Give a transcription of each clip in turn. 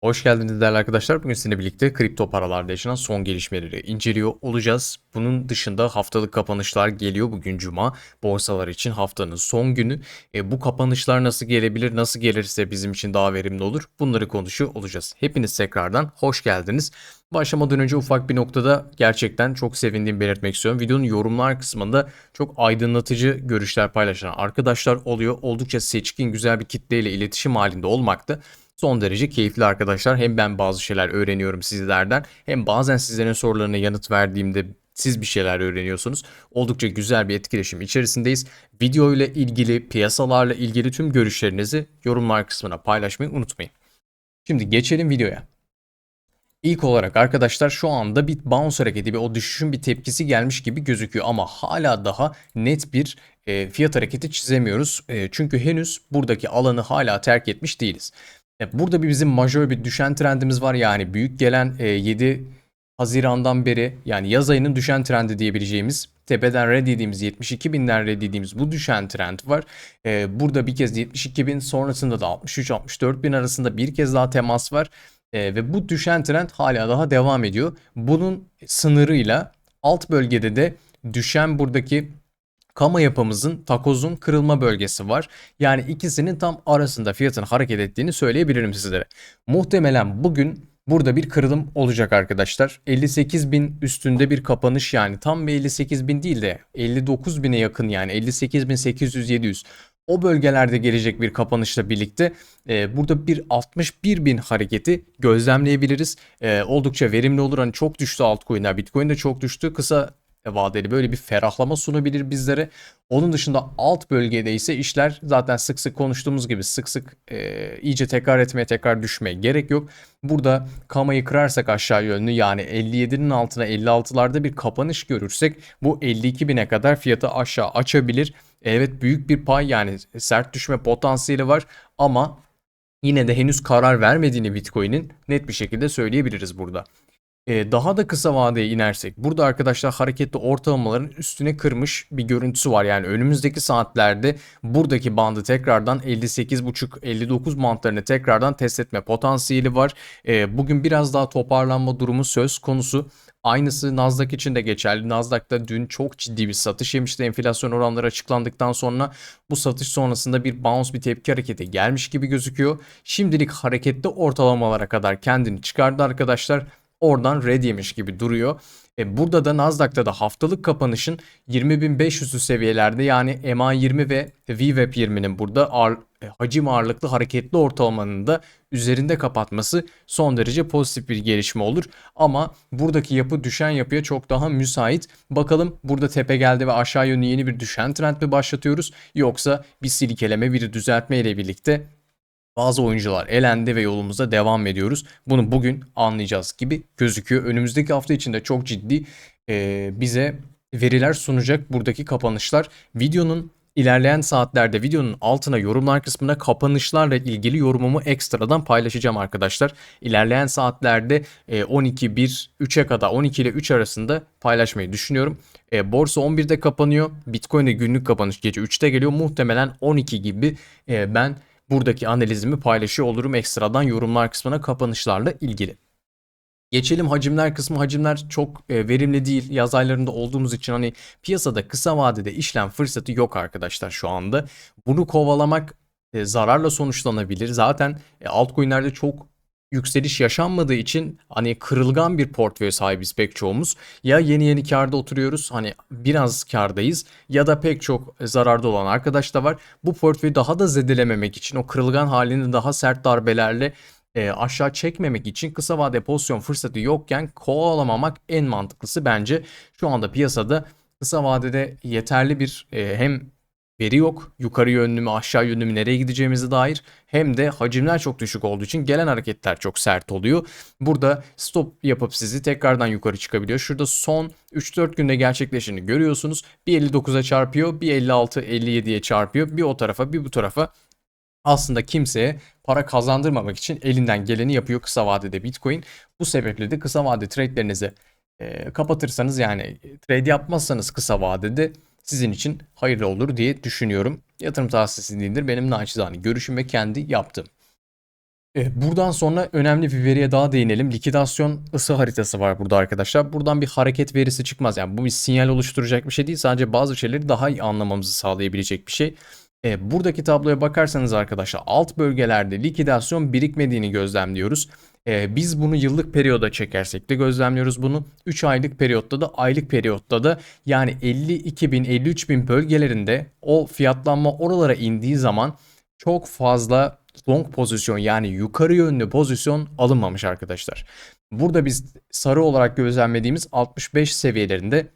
Hoş geldiniz değerli arkadaşlar. Bugün sizinle birlikte kripto paralarda yaşanan son gelişmeleri inceliyor olacağız. Bunun dışında haftalık kapanışlar geliyor. Bugün cuma. Borsalar için haftanın son günü. E, bu kapanışlar nasıl gelebilir, nasıl gelirse bizim için daha verimli olur. Bunları konuşuyor olacağız. Hepiniz tekrardan hoş geldiniz. Başlamadan önce ufak bir noktada gerçekten çok sevindiğimi belirtmek istiyorum. Videonun yorumlar kısmında çok aydınlatıcı görüşler paylaşan arkadaşlar oluyor. Oldukça seçkin güzel bir kitleyle iletişim halinde olmakta son derece keyifli arkadaşlar. Hem ben bazı şeyler öğreniyorum sizlerden hem bazen sizlerin sorularına yanıt verdiğimde siz bir şeyler öğreniyorsunuz. Oldukça güzel bir etkileşim içerisindeyiz. Video ile ilgili, piyasalarla ilgili tüm görüşlerinizi yorumlar kısmına paylaşmayı unutmayın. Şimdi geçelim videoya. İlk olarak arkadaşlar şu anda bir bounce hareketi bir o düşüşün bir tepkisi gelmiş gibi gözüküyor ama hala daha net bir e, fiyat hareketi çizemiyoruz. E, çünkü henüz buradaki alanı hala terk etmiş değiliz. E, burada bir bizim majör bir düşen trendimiz var. Yani büyük gelen e, 7 Haziran'dan beri yani yaz ayının düşen trendi diyebileceğimiz tepeden red dediğimiz 72 binden red dediğimiz bu düşen trend var. E, burada bir kez 72 bin sonrasında da 63-64 bin arasında bir kez daha temas var. E, ve bu düşen trend hala daha devam ediyor. Bunun sınırıyla alt bölgede de düşen buradaki kama yapımızın takozun kırılma bölgesi var. Yani ikisinin tam arasında fiyatın hareket ettiğini söyleyebilirim sizlere. Muhtemelen bugün burada bir kırılım olacak arkadaşlar. 58 bin üstünde bir kapanış yani tam bir 58 bin değil de 59 bine yakın yani 58 bin 800 700 o bölgelerde gelecek bir kapanışla birlikte e, burada bir 61 bin hareketi gözlemleyebiliriz. E, oldukça verimli olur. Hani çok düştü altcoin'ler. Bitcoin de çok düştü. Kısa vadeli böyle bir ferahlama sunabilir bizlere. Onun dışında alt bölgede ise işler zaten sık sık konuştuğumuz gibi sık sık e, iyice tekrar etmeye tekrar düşmeye gerek yok. Burada kamayı kırarsak aşağı yönlü yani 57'nin altına 56'larda bir kapanış görürsek bu 52 bine kadar fiyatı aşağı açabilir. Evet büyük bir pay yani sert düşme potansiyeli var ama yine de henüz karar vermediğini Bitcoin'in net bir şekilde söyleyebiliriz burada. Ee, daha da kısa vadeye inersek burada arkadaşlar hareketli ortalamaların üstüne kırmış bir görüntüsü var. Yani önümüzdeki saatlerde buradaki bandı tekrardan 58.5-59 bantlarını tekrardan test etme potansiyeli var. Ee, bugün biraz daha toparlanma durumu söz konusu. Aynısı Nasdaq için de geçerli. Nasdaq'ta dün çok ciddi bir satış yemişti enflasyon oranları açıklandıktan sonra. Bu satış sonrasında bir bounce bir tepki hareketi gelmiş gibi gözüküyor. Şimdilik hareketli ortalamalara kadar kendini çıkardı arkadaşlar oradan red yemiş gibi duruyor. E, burada da Nasdaq'ta da haftalık kapanışın 20.500'lü seviyelerde yani MA20 ve VWAP 20'nin burada ağır, e, hacim ağırlıklı hareketli ortalamanın da üzerinde kapatması son derece pozitif bir gelişme olur. Ama buradaki yapı düşen yapıya çok daha müsait. Bakalım burada tepe geldi ve aşağı yönlü yeni bir düşen trend mi başlatıyoruz yoksa bir silkeleme bir düzeltme ile birlikte bazı oyuncular elendi ve yolumuza devam ediyoruz. Bunu bugün anlayacağız gibi gözüküyor. Önümüzdeki hafta içinde çok ciddi e, bize veriler sunacak buradaki kapanışlar. Videonun ilerleyen saatlerde videonun altına yorumlar kısmına kapanışlarla ilgili yorumumu ekstradan paylaşacağım arkadaşlar. İlerleyen saatlerde 12 1 3'e kadar 12 ile 3 arasında paylaşmayı düşünüyorum. E, borsa 11'de kapanıyor. Bitcoin'de günlük kapanış gece 3'te geliyor. Muhtemelen 12 gibi e, ben buradaki analizimi paylaşıyor olurum ekstradan yorumlar kısmına kapanışlarla ilgili. Geçelim hacimler kısmı. Hacimler çok e, verimli değil. Yaz aylarında olduğumuz için hani piyasada kısa vadede işlem fırsatı yok arkadaşlar şu anda. Bunu kovalamak e, zararla sonuçlanabilir. Zaten e, altcoin'lerde çok yükseliş yaşanmadığı için hani kırılgan bir portföy sahibiz pek çoğumuz. Ya yeni yeni karda oturuyoruz hani biraz kardayız ya da pek çok zararda olan arkadaş da var. Bu portföyü daha da zedelememek için o kırılgan halini daha sert darbelerle e, aşağı çekmemek için kısa vade pozisyon fırsatı yokken kovalamamak en mantıklısı bence. Şu anda piyasada kısa vadede yeterli bir e, hem veri yok. Yukarı yönlü mü aşağı yönlü mü nereye gideceğimize dair hem de hacimler çok düşük olduğu için gelen hareketler çok sert oluyor. Burada stop yapıp sizi tekrardan yukarı çıkabiliyor. Şurada son 3-4 günde gerçekleşeni görüyorsunuz. Bir 59'a çarpıyor, bir 56-57'ye çarpıyor. Bir o tarafa bir bu tarafa aslında kimseye para kazandırmamak için elinden geleni yapıyor kısa vadede Bitcoin. Bu sebeple de kısa vade trade'lerinizi e, kapatırsanız yani trade yapmazsanız kısa vadede sizin için hayırlı olur diye düşünüyorum. Yatırım tavsiyesi değildir. Benim naçizane görüşüm ve kendi yaptığım. Evet, buradan sonra önemli bir veriye daha değinelim. Likidasyon ısı haritası var burada arkadaşlar. Buradan bir hareket verisi çıkmaz. Yani bu bir sinyal oluşturacak bir şey değil. Sadece bazı şeyleri daha iyi anlamamızı sağlayabilecek bir şey. E, buradaki tabloya bakarsanız arkadaşlar alt bölgelerde likidasyon birikmediğini gözlemliyoruz. E, biz bunu yıllık periyoda çekersek de gözlemliyoruz bunu. 3 aylık periyotta da aylık periyotta da yani 52 bin 53 bin bölgelerinde o fiyatlanma oralara indiği zaman çok fazla long pozisyon yani yukarı yönlü pozisyon alınmamış arkadaşlar. Burada biz sarı olarak gözlemlediğimiz 65 seviyelerinde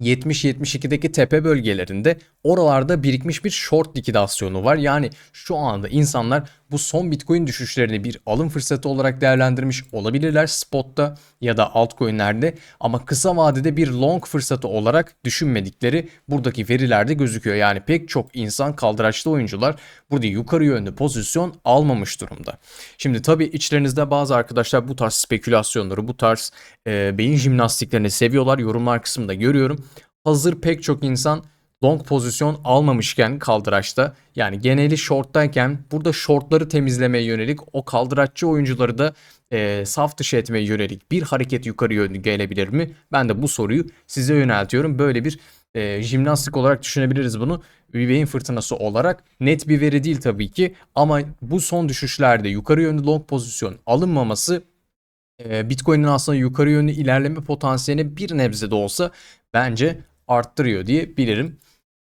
70-72'deki tepe bölgelerinde oralarda birikmiş bir short likidasyonu var. Yani şu anda insanlar bu son Bitcoin düşüşlerini bir alım fırsatı olarak değerlendirmiş olabilirler spotta ya da altcoin'lerde ama kısa vadede bir long fırsatı olarak düşünmedikleri buradaki verilerde gözüküyor. Yani pek çok insan kaldıraçlı oyuncular burada yukarı yönlü pozisyon almamış durumda. Şimdi tabii içlerinizde bazı arkadaşlar bu tarz spekülasyonları, bu tarz e, beyin jimnastiklerini seviyorlar. Yorumlar kısmında görüyorum. Hazır pek çok insan long pozisyon almamışken kaldıraçta yani geneli shorttayken burada shortları temizlemeye yönelik o kaldıraççı oyuncuları da e, saf dışı etmeye yönelik bir hareket yukarı yönlü gelebilir mi? Ben de bu soruyu size yöneltiyorum. Böyle bir e, jimnastik olarak düşünebiliriz bunu. Bir beyin fırtınası olarak net bir veri değil tabii ki ama bu son düşüşlerde yukarı yönlü long pozisyon alınmaması e, Bitcoin'in aslında yukarı yönlü ilerleme potansiyelini bir nebze de olsa bence arttırıyor diye bilirim.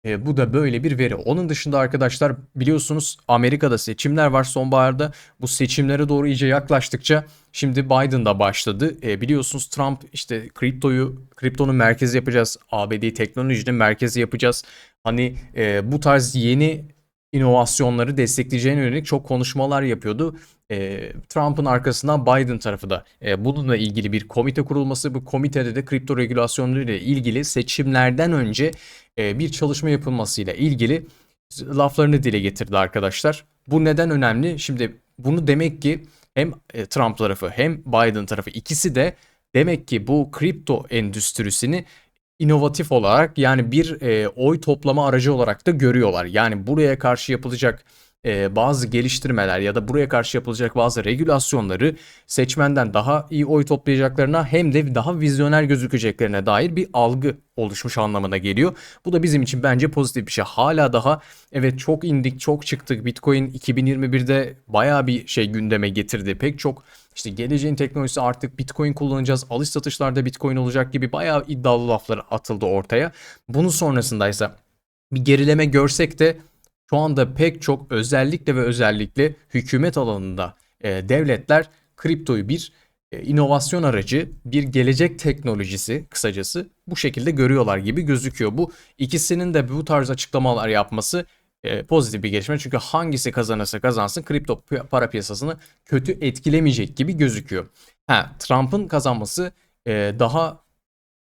E, bu da böyle bir veri. Onun dışında arkadaşlar biliyorsunuz Amerika'da seçimler var sonbaharda. Bu seçimlere doğru iyice yaklaştıkça şimdi Biden da başladı. E, biliyorsunuz Trump işte kriptoyu, kriptonun merkezi yapacağız. ABD teknolojinin merkezi yapacağız. Hani e, bu tarz yeni inovasyonları destekleyeceğine yönelik çok konuşmalar yapıyordu. E, Trump'ın arkasından Biden tarafı da e, bununla ilgili bir komite kurulması. Bu komitede de kripto regülasyonları ile ilgili seçimlerden önce e, bir çalışma yapılmasıyla ilgili laflarını dile getirdi arkadaşlar. Bu neden önemli? Şimdi bunu demek ki hem e, Trump tarafı hem Biden tarafı ikisi de demek ki bu kripto endüstrisini inovatif olarak yani bir e, oy toplama aracı olarak da görüyorlar. Yani buraya karşı yapılacak e, bazı geliştirmeler ya da buraya karşı yapılacak bazı regülasyonları seçmenden daha iyi oy toplayacaklarına hem de daha vizyoner gözükeceklerine dair bir algı oluşmuş anlamına geliyor. Bu da bizim için bence pozitif bir şey. Hala daha evet çok indik, çok çıktık. Bitcoin 2021'de baya bir şey gündeme getirdi. Pek çok işte geleceğin teknolojisi artık Bitcoin kullanacağız. Alış satışlarda Bitcoin olacak gibi bayağı iddialı laflar atıldı ortaya. Bunun sonrasındaysa bir gerileme görsek de şu anda pek çok özellikle ve özellikle hükümet alanında e, devletler kriptoyu bir e, inovasyon aracı, bir gelecek teknolojisi kısacası bu şekilde görüyorlar gibi gözüküyor. Bu ikisinin de bu tarz açıklamalar yapması e, pozitif bir gelişme. Çünkü hangisi kazanırsa kazansın kripto para piyasasını kötü etkilemeyecek gibi gözüküyor. Ha, Trump'ın kazanması e, daha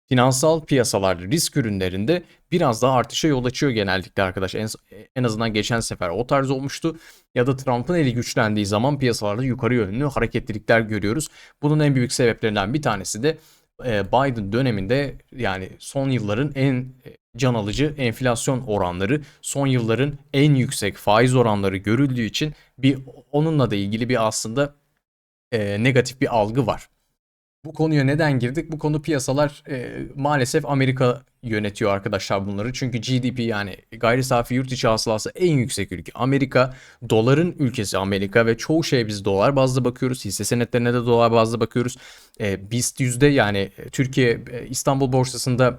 finansal piyasalarda risk ürünlerinde biraz daha artışa yol açıyor genellikle arkadaş. En, en azından geçen sefer o tarz olmuştu. Ya da Trump'ın eli güçlendiği zaman piyasalarda yukarı yönlü hareketlilikler görüyoruz. Bunun en büyük sebeplerinden bir tanesi de e, Biden döneminde yani son yılların en e, can alıcı enflasyon oranları, son yılların en yüksek faiz oranları görüldüğü için bir onunla da ilgili bir aslında e, negatif bir algı var. Bu konuya neden girdik? Bu konu piyasalar e, maalesef Amerika yönetiyor arkadaşlar bunları. Çünkü GDP yani gayri safi yurt içi hasılası en yüksek ülke. Amerika doların ülkesi Amerika ve çoğu şey biz dolar bazlı bakıyoruz. Hisse senetlerine de dolar bazlı bakıyoruz. E, BIST yüzde yani Türkiye e, İstanbul borsasında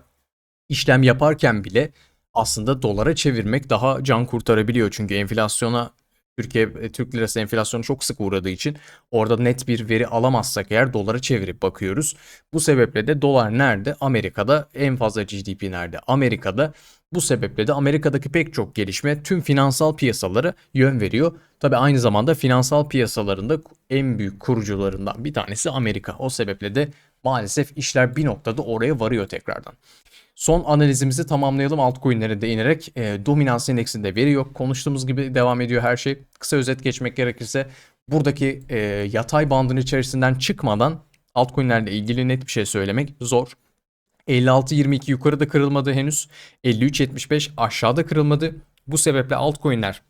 işlem yaparken bile aslında dolara çevirmek daha can kurtarabiliyor. Çünkü enflasyona Türkiye e, Türk lirası enflasyonu çok sık uğradığı için orada net bir veri alamazsak eğer dolara çevirip bakıyoruz. Bu sebeple de dolar nerede? Amerika'da en fazla GDP nerede? Amerika'da. Bu sebeple de Amerika'daki pek çok gelişme tüm finansal piyasalara yön veriyor. Tabi aynı zamanda finansal piyasalarında en büyük kurucularından bir tanesi Amerika. O sebeple de maalesef işler bir noktada oraya varıyor tekrardan. Son analizimizi tamamlayalım altcoin'lere değinerek. E, dominans endeksinde veri yok. Konuştuğumuz gibi devam ediyor her şey. Kısa özet geçmek gerekirse buradaki e, yatay bandın içerisinden çıkmadan altcoin'lerle ilgili net bir şey söylemek zor. 56.22 yukarıda kırılmadı henüz. 53.75 aşağıda kırılmadı. Bu sebeple altcoin'ler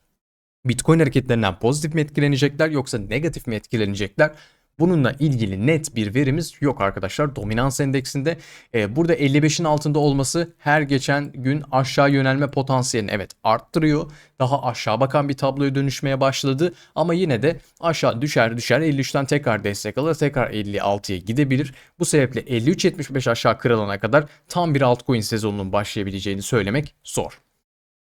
Bitcoin hareketlerinden pozitif mi etkilenecekler yoksa negatif mi etkilenecekler? Bununla ilgili net bir verimiz yok arkadaşlar. Dominans endeksinde e, burada 55'in altında olması her geçen gün aşağı yönelme potansiyelini evet arttırıyor. Daha aşağı bakan bir tabloya dönüşmeye başladı ama yine de aşağı düşer düşer 53'ten tekrar destek alır tekrar 56'ya gidebilir. Bu sebeple 53-75 aşağı kırılana kadar tam bir altcoin sezonunun başlayabileceğini söylemek zor.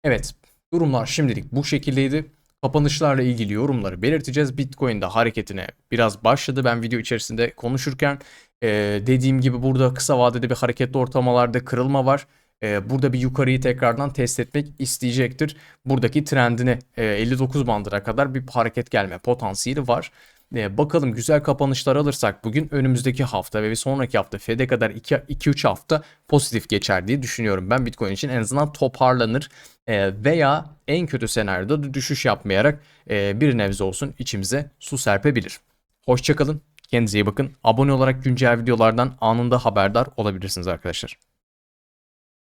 Evet durumlar şimdilik bu şekildeydi. Kapanışlarla ilgili yorumları belirteceğiz. Bitcoin'de hareketine biraz başladı. Ben video içerisinde konuşurken e, dediğim gibi burada kısa vadede bir hareketli ortalamalarda kırılma var. E, burada bir yukarıyı tekrardan test etmek isteyecektir. Buradaki trendine e, 59 bandına kadar bir hareket gelme potansiyeli var. E, bakalım güzel kapanışlar alırsak bugün önümüzdeki hafta ve bir sonraki hafta Fed'e kadar 2-3 hafta pozitif geçer diye düşünüyorum. Ben Bitcoin için en azından toparlanır e, veya en kötü senaryoda da düşüş yapmayarak e, bir nebze olsun içimize su serpebilir. Hoşçakalın. Kendinize iyi bakın. Abone olarak güncel videolardan anında haberdar olabilirsiniz arkadaşlar.